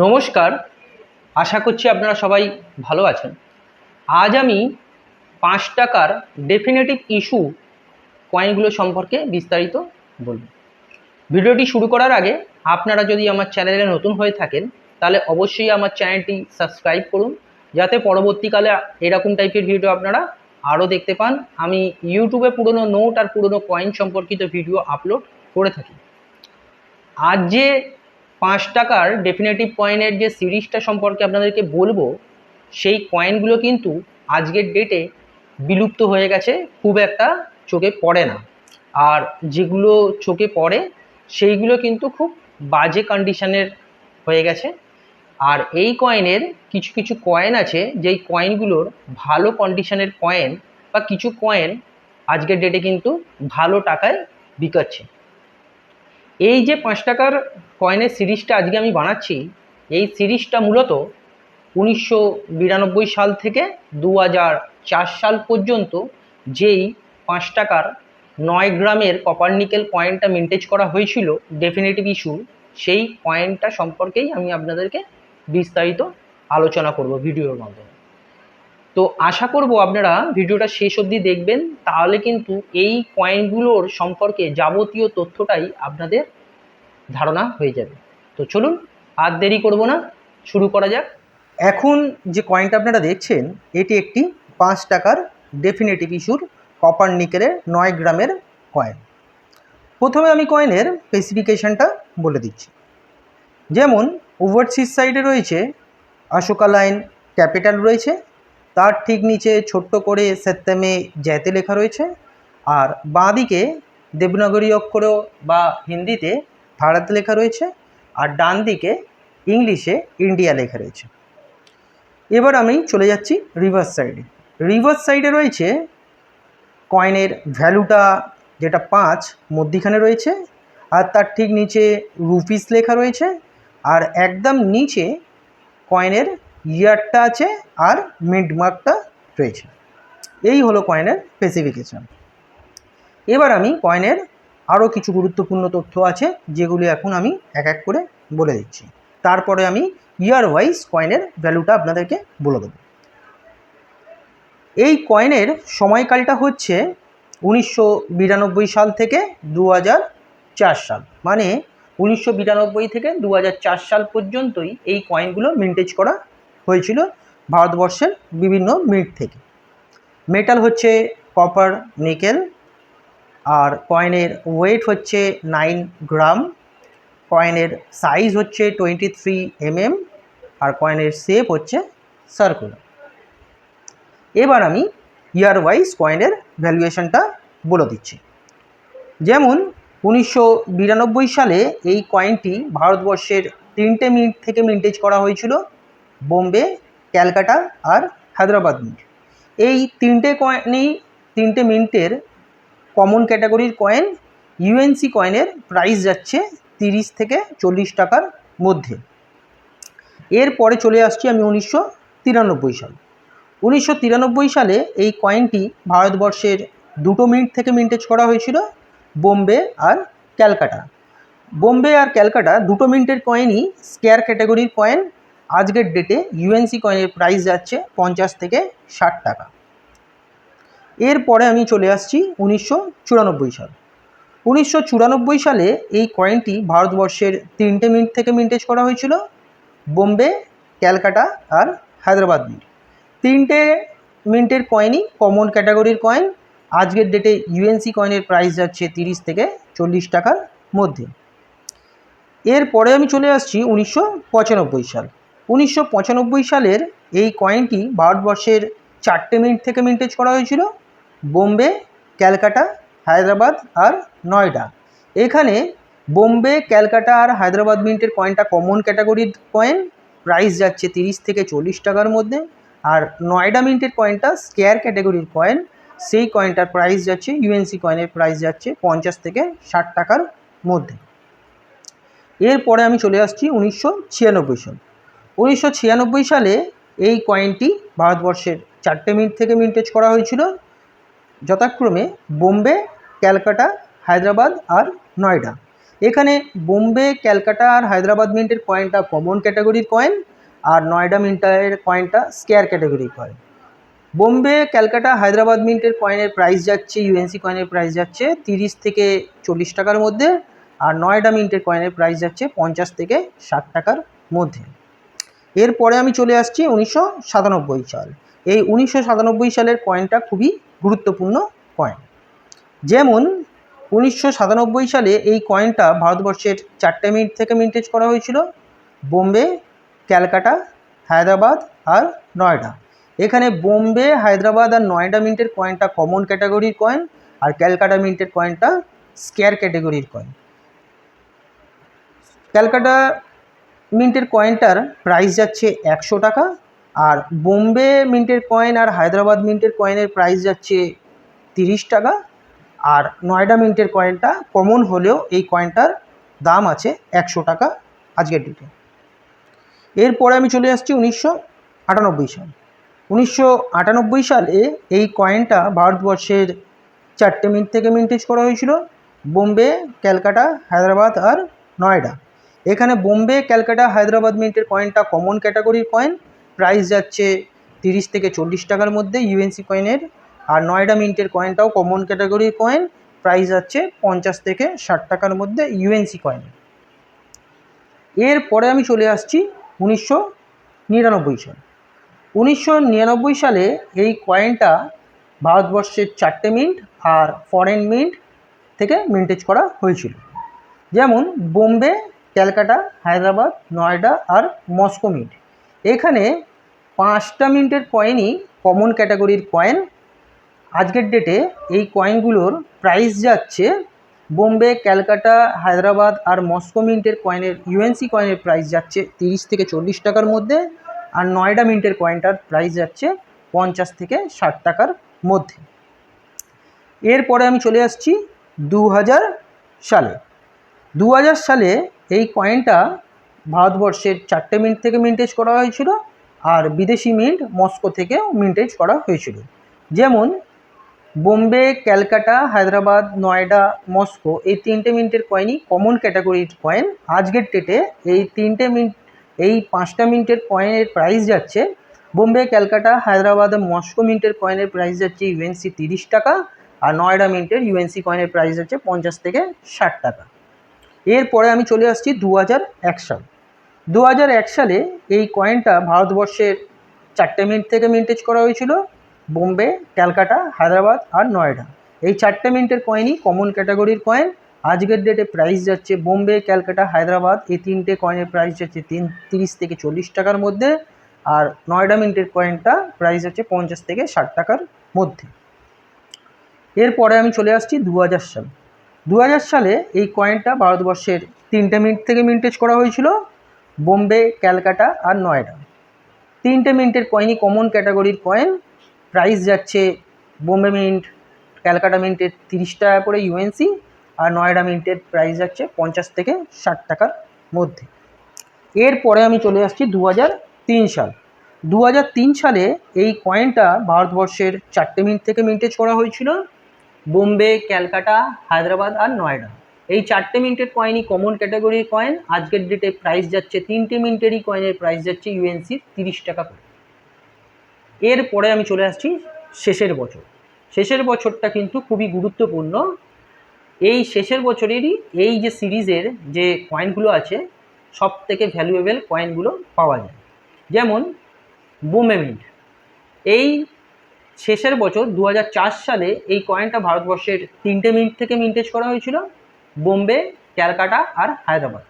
নমস্কার। আশা করছি আপনারা সবাই ভালো আছেন। আজ আমি পাঁচ টাকার ডেফিনেটিভ ইস্যু কয়েনগুলো সম্পর্কে বিস্তারিত বলব। ভিডিওটি শুরু করার আগে আপনারা যদি আমার চ্যানেলে নতুন হয়ে থাকেন, তাহলে অবশ্যই আমার চ্যানেলটি সাবস্ক্রাইব করুন, যাতে পরবর্তীকালে এরকম টাইপের ভিডিও আপনারা আরও দেখতে পান। আমি ইউটিউবে পুরনো নোট আর পুরনো কয়েন সম্পর্কিত ভিডিও আপলোড করে থাকি। আজ যে পাঁচ টাকার ডেফিনেটিভ কয়েনের যে সিরিজটা সম্পর্কে আপনাদেরকে বলব, সেই কয়েনগুলো কিন্তু আজকের ডেটে বিলুপ্ত হয়ে গেছে, খুব একটা চোখে পড়ে না। আর যেগুলো চোখে পড়ে, সেইগুলো কিন্তু খুব বাজে কন্ডিশনের হয়ে গেছে। আর এই কয়েনের কিছু কিছু কয়েন আছে, যেই কয়েনগুলোর ভালো কন্ডিশনের কয়েন বা কিছু কয়েন আজকের ডেটে কিন্তু ভালো টাকায় বিকাচ্ছে। এই যে পাঁচ টাকার কয়েনের সিরিজটা আজকে আমি বানাচ্ছি, এই সিরিজটা মূলত উনিশশো বিরানব্বই সাল থেকে দু হাজার চার সাল পর্যন্ত যেই পাঁচ টাকার নয় গ্রামের কপার নিকেল কয়েনটা মেনটেজ করা হয়েছিল ডেফিনেটিভ ইস্যু সেই কয়েনটা সম্পর্কেই আমি আপনাদেরকে বিস্তারিত আলোচনা করব ভিডিওর মাধ্যমে। তো আশা করব আপনারা ভিডিওটা শেষ অবধি দেখবেন, তাহলে কিন্তু এই কয়েনগুলোর সম্পর্কে যাবতীয় তথ্যটাই আপনাদের ধারণা হয়ে যাবে। তো চলুন, আর দেরি করব না, শুরু করা যাক। এখন যে কয়েনটা আপনারা দেখছেন, এটি একটি পাঁচ টাকার ডেফিনেটিভ ইস্যুর কপার নিকেলের নয় গ্রামের কয়েন প্রথমে আমি কয়েনের স্পেসিফিকেশনটা বলে দিচ্ছি। যেমন ওভারসিজ সাইডে রয়েছে অশোকা লাইন ক্যাপিটাল রয়েছে, তার ঠিক নিচে ছোট্ট করে সেত্তেমে জ্যাতে লেখা রয়েছে, আর বাঁদিকে দেবনাগরী অক্ষরেও বা হিন্দিতে ভারত লেখা রয়েছে আর ডান দিকে ইংলিশে ইন্ডিয়া লেখা রয়েছে। এবার আমি চলে যাচ্ছি রিভার্স সাইডে। রিভার্স সাইডে রয়েছে কয়েনের ভ্যালুটা যেটা পাঁচ মধ্যিখানে রয়েছে আর তার ঠিক নিচে রুপিস লেখা রয়েছে আর একদম নিচে কয়েনের ইয়ারটা আছে আর মার্কটা রয়েছে। এই হলো কয়েনের স্পেসিফিকেশান এবার আমি কয়েনের আরও কিছু গুরুত্বপূর্ণ তথ্য আছে, যেগুলি এখন আমি এক এক করে বলে দিচ্ছি। তারপরে আমি ইয়ার ওয়াইজ কয়েনের ভ্যালুটা আপনাদেরকে বলে দেবো। এই কয়েনের সময়কালটা হচ্ছে উনিশশো বিরানব্বই সাল থেকে দু সাল। মানে উনিশশো বিরানব্বই থেকে দু সাল পর্যন্তই এই কয়েনগুলো মিন্টেজ করা হয়েছিল ভারতবর্ষের বিভিন্ন মিট থেকে। মেটাল হচ্ছে কপার নিকেল আর কয়েনের ওয়েট হচ্ছে নাইন গ্রাম কয়েনের সাইজ হচ্ছে টোয়েন্টি থ্রি এমএম আর কয়েনের শেপ হচ্ছে সার্কুলার এবার আমি ইয়ার ওয়াইজ কয়েনের ভ্যালুয়েশনটা বলে দিচ্ছি। যেমন উনিশশো বিরানব্বই সালে এই কয়েনটি ভারতবর্ষের তিনটে মিনিট থেকে মিন্টেজ করা হয়েছিল, বোম্বে, ক্যালকাটা আর হায়দ্রাবাদ মিন্ট এই তিনটে কয়েনই তিনটে মিন্টের কমন ক্যাটাগরির কয়েন ইউএনসি কয়েনের প্রাইস যাচ্ছে তিরিশ থেকে চল্লিশ টাকার মধ্যে। এরপরে চলে আসছি আমি উনিশশো তিরানব্বই সাল। উনিশশো তিরানব্বই সালে এই কয়েনটি ভারতবর্ষের দুটো মিনিট থেকে মিন্টেজ করা হয়েছিল, বোম্বে আর ক্যালকাটা। বোম্বে আর ক্যালকাটা দুটো মিনিটের কয়েনই স্কেয়ার ক্যাটাগরির কয়েন আজকের ডেটে ইউএনসি কয়েনের প্রাইস যাচ্ছে পঞ্চাশ থেকে ষাট টাকা। এরপরে আমি চলে আসছি উনিশশো চুরানব্বই সাল। উনিশশো চুরানব্বই সালে এই কয়েনটি ভারতবর্ষের তিনটে মিনিট থেকে মিন্টেজ করা হয়েছিল, বোম্বে, ক্যালকাটা আর হায়দ্রাবাদ মিন্ট তিনটে মিন্টের কয়েনই কমন ক্যাটাগরির কয়েন আজকের ডেটে ইউএনসি কয়েনের প্রাইস যাচ্ছে তিরিশ থেকে চল্লিশ টাকার মধ্যে। এরপরে আমি চলে আসছি উনিশশো পঁচানব্বই সাল। উনিশশো পঁচানব্বই সালের এই কয়েনটি ভারতবর্ষের চারটে মিনিট থেকে মিন্টেজ করা হয়েছিল বোম্বে, ক্যালকাটা, হায়দ্রাবাদ আর নয়ডা। এখানে বোম্বে, ক্যালকাটা আর হায়দ্রাবাদ মিন্টের কয়েনটা কমন ক্যাটাগরির কয়েন প্রাইস যাচ্ছে তিরিশ থেকে চল্লিশ টাকার মধ্যে। আর নয়ডা মিন্টের কয়েনটা স্কেয়ার ক্যাটাগরির কয়েন সেই কয়েনটার প্রাইস যাচ্ছে ইউএনসি কয়েনের প্রাইস যাচ্ছে পঞ্চাশ থেকে ষাট টাকার মধ্যে। এরপরে আমি চলে আসছি উনিশশো ছিয়ানব্বই সাল। উনিশশো ছিয়ানব্বই সালে এই কয়েনটি ভারতবর্ষের চারটে মিনিট থেকে মিন্টেজ করা হয়েছিল। যথাক্রমে বোম্বে, ক্যালকাটা, হায়দ্রাবাদ আর নয়ডা। এখানে বোম্বে, ক্যালকাটা আর হায়দ্রাবাদ মিন্টের কয়েনটা কমন ক্যাটাগরির কয়েন আর নয়ডা মিন্টের কয়েনটা স্কেয়ার ক্যাটাগরির কয়েন বোম্বে, ক্যালকাটা, হায়দ্রাবাদ মিন্টের কয়েনের প্রাইস যাচ্ছে ইউএনসি কয়েনের প্রাইস যাচ্ছে তিরিশ থেকে চল্লিশ টাকার মধ্যে আর নয়ডা মিন্টের কয়েনের প্রাইস যাচ্ছে পঞ্চাশ থেকে ষাট টাকার মধ্যে। এরপরে আমি চলে আসছি উনিশশো সাতানব্বই সাল। এই উনিশশো সাতানব্বই সালের কয়েনটা খুবই গুরুত্বপূর্ণ কয়েন যেমন উনিশশো সাতানব্বই সালে এই কয়েনটা ভারতবর্ষের চারটে মিনিট থেকে মিন্টেজ করা হয়েছিল। বোম্বে, ক্যালকাটা, হায়দ্রাবাদ আর নয়ডা। এখানে বোম্বে, হায়দ্রাবাদ আর নয়ডা মিন্টের কয়েনটা কমন ক্যাটাগরির কয়েন আর ক্যালকাটা মিন্টের কয়েনটা স্কেয়ার ক্যাটাগরির কয়েন ক্যালকাটা মিন্টের কয়েনটার প্রাইস যাচ্ছে একশো টাকা। আর বোম্বে মিন্টের কয়েন আর হায়দ্রাবাদ মিন্টের কয়েনের প্রাইস যাচ্ছে তিরিশ টাকা আর নয়ডা মিন্টের কয়েনটা কমন হলেও এই কয়েনটার দাম আছে একশো টাকা আজকের ডেটে এরপরে আমি চলে আসছি উনিশশো আটানব্বই সাল। উনিশশো আটানব্বই সালে এই কয়েনটা ভারতবর্ষের চারটে মিন্ট থেকে মিন্টেজ করা হয়েছিল, বোম্বে, ক্যালকাটা, হায়দ্রাবাদ আর নয়ডা। এখানে বোম্বে, ক্যালকাটা, হায়দ্রাবাদ মিন্টের কয়েনটা কমন ক্যাটাগরির কয়েন প্রাইস যাচ্ছে তিরিশ থেকে চল্লিশ টাকার মধ্যে ইউএনসি কয়েনের আর নয়ডা মিন্টের কয়েনটাও কমন ক্যাটাগরির কয়েন প্রাইস যাচ্ছে পঞ্চাশ থেকে ষাট টাকার মধ্যে ইউএনসি কয়েন এরপরে আমি চলে আসছি উনিশশো নিরানব্বই সাল। উনিশশো নিরানব্বই সালে এই কয়েনটা ভারতবর্ষের চারটে মিন্ট আর ফরেন মিন্ট থেকে মিন্টেজ করা হয়েছিল। যেমন বোম্বে, ক্যালকাটা, হায়দ্রাবাদ, নয়ডা আর মস্কো মিন্ট। এখানে পাঁচটা মিনিটের কয়েনই কমন ক্যাটাগরির কয়েন আজকের ডেটে এই কয়েনগুলোর প্রাইস যাচ্ছে বোম্বে, ক্যালকাটা, হায়দ্রাবাদ আর মস্কো মিন্টের কয়েনের ইউএনসি কয়েনের প্রাইস যাচ্ছে তিরিশ থেকে চল্লিশ টাকার মধ্যে আর নয়ডা মিন্টের কয়েনটার প্রাইস যাচ্ছে পঞ্চাশ থেকে ষাট টাকার মধ্যে। এরপরে আমি চলে আসছি দু হাজার সালে। দু হাজার সালে এই কয়েনটা ভারতবর্ষের চারটে মিনিট থেকে মিন্টেজ করা হয়েছিল। আর বিদেশি মিন্ট মস্কো থেকেও মিন্টেজ করা হয়েছিল। যেমন বোম্বে, ক্যালকাটা, হায়দ্রাবাদ, নয়ডা, মস্কো এই তিনটে মিন্টের কয়েনই কমন ক্যাটাগরির কয়েন আজকের ডেটে এই তিনটে মিন্ট, এই পাঁচটা মিন্টের কয়েনের প্রাইস যাচ্ছে। বোম্বে, ক্যালকাটা, হায়দ্রাবাদ, মস্কো মিন্টের কয়েনের প্রাইস যাচ্ছে ইউএনসি তিরিশ টাকা আর নয়ডা মিন্টের ইউএনসি কয়েনের প্রাইস যাচ্ছে পঞ্চাশ থেকে ষাট টাকা। এরপরে আমি চলে আসছি দু হাজার এক সাল। দু হাজার এক সালে এই কয়েনটা ভারতবর্ষের চারটে মিনিট থেকে মিন্টেজ করা হয়েছিল, বোম্বে, ক্যালকাটা, হায়দ্রাবাদ আর নয়ডা। এই চারটে মিনিটের কয়েনই কমন ক্যাটাগরির কয়েন আজকের ডেটে প্রাইস যাচ্ছে বোম্বে, ক্যালকাটা, হায়দ্রাবাদ, এই তিনটে কয়েনের প্রাইস যাচ্ছে তিন, তিরিশ থেকে চল্লিশ টাকার মধ্যে। আর নয়ডা মিন্টের কয়েনটা প্রাইস যাচ্ছে পঞ্চাশ থেকে ষাট টাকার মধ্যে। এরপরে আমি চলে আসছি দু হাজার সাল। দু হাজার সালে এই কয়েনটা ভারতবর্ষের তিনটে মিনিট থেকে মিন্টেজ করা হয়েছিল। বোম্বে, ক্যালকাটা আর নয়ডা। তিনটে মিন্টের কয়েনই কমন ক্যাটাগরির কয়েন প্রাইস যাচ্ছে বোম্বে মিন্ট, ক্যালকাটা মিন্টের তিরিশ টাকা করে ইউএনসি আর নয়ডা মিন্টের প্রাইস যাচ্ছে পঞ্চাশ থেকে ষাট টাকার মধ্যে। এরপরে আমি চলে আসছি দু হাজার তিন সাল। দু হাজার তিন সালে এই কয়েনটা ভারতবর্ষের চারটে মিনিট থেকে মিন্টেজ করা হয়েছিল। বোম্বে, ক্যালকাটা, হায়দ্রাবাদ আর নয়ডা। এই চারটে মিনিটের কয়েনই কমন ক্যাটাগরির কয়েন আজকের ডেটে প্রাইস যাচ্ছে, তিনটে মিনিটেরই কয়েনের প্রাইস যাচ্ছে ইউএনসি তিরিশ টাকা করে। এরপরে আমি চলে আসছি শেষের বছর। শেষের বছরটা কিন্তু খুবই গুরুত্বপূর্ণ। এই শেষের বছরেরই এই যে সিরিজের যে কয়েনগুলো আছে সব থেকে ভ্যালুয়েবল কয়েনগুলো পাওয়া যায়। যেমন বোম্বে মিন্ট এই শেষের বছর দু হাজার চার সালে এই কয়েনটা ভারতবর্ষের তিনটে মিনিট থেকে মিন্টেজ করা হয়েছিল। বোম্বে, ক্যালকাটা আর হায়দ্রাবাদ।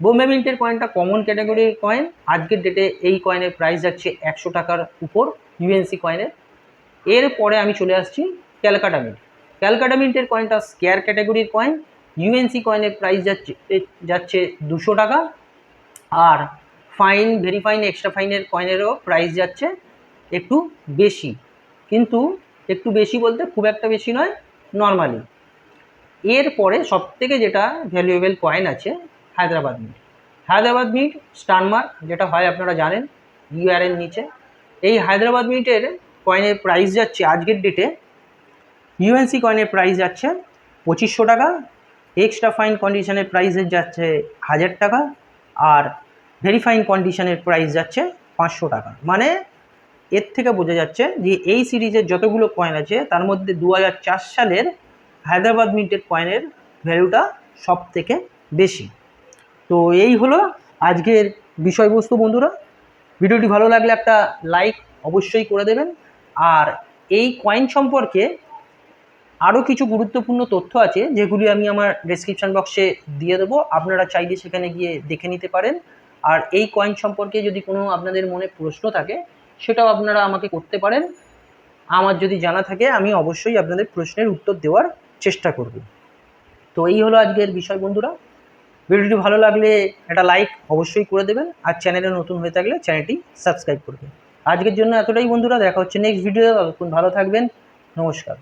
বোম্বে মিন্টের কয়েনটা কমন ক্যাটাগরির কয়েন আজকের ডেটে এই কয়েনের প্রাইস যাচ্ছে একশো টাকার উপর ইউএনসি কয়েনের এরপরে আমি চলে আসছি ক্যালকাটা মিন্ট। ক্যালকাটা মিন্টের কয়েনটা স্কেয়ার ক্যাটাগরির কয়েন ইউএনসি কয়েনের প্রাইস যাচ্ছে যাচ্ছে দুশো টাকা। আর ফাইন ভেরি ফাইন এক্সট্রা ফাইনের কয়েনেরও প্রাইস যাচ্ছে একটু বেশি। কিন্তু একটু বেশি বলতে খুব একটা বেশি নয় নর্মালি এরপরে সবথেকে যেটা ভ্যালুয়েবল কয়েন আছে, হায়দ্রাবাদ মিট হায়দ্রাবাদ মিট স্টানমার্ক যেটা হয় আপনারা জানেন ইউআরএর নিচে। এই হায়দ্রাবাদ মিটের কয়েনের প্রাইস যাচ্ছে, আজকের ডেটে ইউএনসি কয়েনের প্রাইস যাচ্ছে পঁচিশশো টাকা এক্সট্রা ফাইন কন্ডিশনের প্রাইসের যাচ্ছে হাজার টাকা, আর ভেরিফাইন কন্ডিশনের প্রাইস যাচ্ছে পাঁচশো টাকা। মানে এর থেকে বোঝা যাচ্ছে যে এই সিরিজের যতগুলো কয়েন আছে, তার মধ্যে দু চার সালের হায়দ্রাবাদ মিন্টেড কয়েনের ভ্যালুটা সব থেকে বেশি। তো এই হলো আজকের বিষয়বস্তু বন্ধুরা। ভিডিওটি ভালো লাগলে একটা লাইক অবশ্যই করে দেবেন। আর এই কয়েন সম্পর্কে আরও কিছু গুরুত্বপূর্ণ তথ্য আছে, যেগুলি আমি আমার ডেসক্রিপশন বক্সে দিয়ে দেবো। আপনারা চাইলে সেখানে গিয়ে দেখে নিতে পারেন। আর এই কয়েন সম্পর্কে যদি কোনো আপনাদের মনে প্রশ্ন থাকে, সেটাও আপনারা আমাকে করতে পারেন। আমার যদি জানা থাকে, আমি অবশ্যই আপনাদের প্রশ্নের উত্তর দেওয়ার চেষ্টা করব। তো এই হলো আজকের বিষয় বন্ধুরা। ভিডিওটি ভালো লাগলে একটা লাইক অবশ্যই করে দেবেন আর চ্যানেলে নতুন হয়ে থাকলে চ্যানেলটি সাবস্ক্রাইব করবেন আজকের জন্য এতটাই বন্ধুরা, দেখা হচ্ছে নেক্সট ভিডিও ততক্ষণ ভালো থাকবেন, নমস্কার।